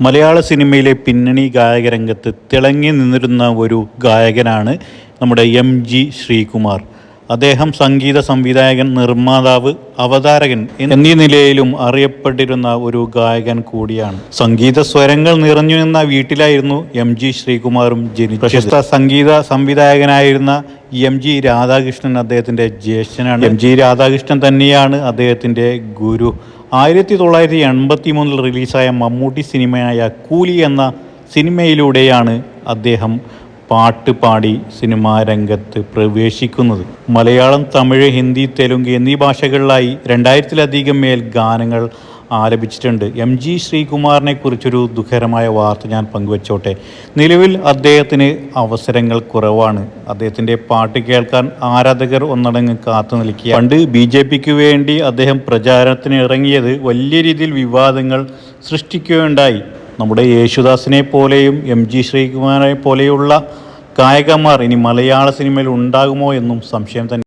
മലയാള സിനിമയിലെ പിന്നണി ഗായകരംഗത്ത് തിളങ്ങി നിന്നിരുന്ന ഒരു ഗായകനാണ് നമ്മുടെ എം ജി ശ്രീകുമാർ. അദ്ദേഹം സംഗീത സംവിധായകൻ നിർമ്മാതാവ് അവതാരകൻ എന്നീ നിലയിലും അറിയപ്പെട്ടിരുന്ന ഒരു ഗായകൻ കൂടിയാണ്. സംഗീത സ്വരങ്ങൾ നിറഞ്ഞു നിന്ന വീട്ടിലായിരുന്നു എം ജി ശ്രീകുമാറും ജനിച്ചത്. പ്രശസ്ത സംഗീത സംവിധായകനായിരുന്ന എം ജി രാധാകൃഷ്ണൻ അദ്ദേഹത്തിന്റെ ജ്യേഷ്ഠനാണ്. എം ജി രാധാകൃഷ്ണൻ തന്നെയാണ് അദ്ദേഹത്തിന്റെ ഗുരു. ആയിരത്തി തൊള്ളായിരത്തി എൺപത്തി മൂന്നിൽ റിലീസായ മമ്മൂട്ടി സിനിമയായ കൂലി എന്ന സിനിമയിലൂടെയാണ് അദ്ദേഹം പാട്ട് പാടി സിനിമാ രംഗത്ത് പ്രവേശിക്കുന്നത്. മലയാളം തമിഴ് ഹിന്ദി തെലുങ്ക് എന്നീ ഭാഷകളിലായി രണ്ടായിരത്തിലധികം മേൽ ഗാനങ്ങൾ ആലപിച്ചിട്ടുണ്ട്. എം ജി ശ്രീകുമാറിനെ കുറിച്ചൊരു ദുഃഖകരമായ വാർത്ത ഞാൻ പങ്കുവച്ചോട്ടെ. നിലവിൽ അദ്ദേഹത്തിന് അവസരങ്ങൾ കുറവാണ്. അദ്ദേഹത്തിന്റെ പാട്ട് കേൾക്കാൻ ആരാധകർ ഒന്നടങ്ങ് കാത്തു നിൽക്കുക പണ്ട് ബി ജെ പിക്ക് വേണ്ടി അദ്ദേഹം പ്രചാരണത്തിന് ഇറങ്ങിയത് വലിയ രീതിയിൽ വിവാദങ്ങൾ സൃഷ്ടിക്കുകയുണ്ടായി. നമ്മുടെ യേശുദാസിനെ പോലെയും എം ജി ശ്രീകുമാറിനെ പോലെയുള്ള ഗായകന്മാർ ഇനി മലയാള സിനിമയിൽ ഉണ്ടാകുമോ എന്നും സംശയം തന്നെ.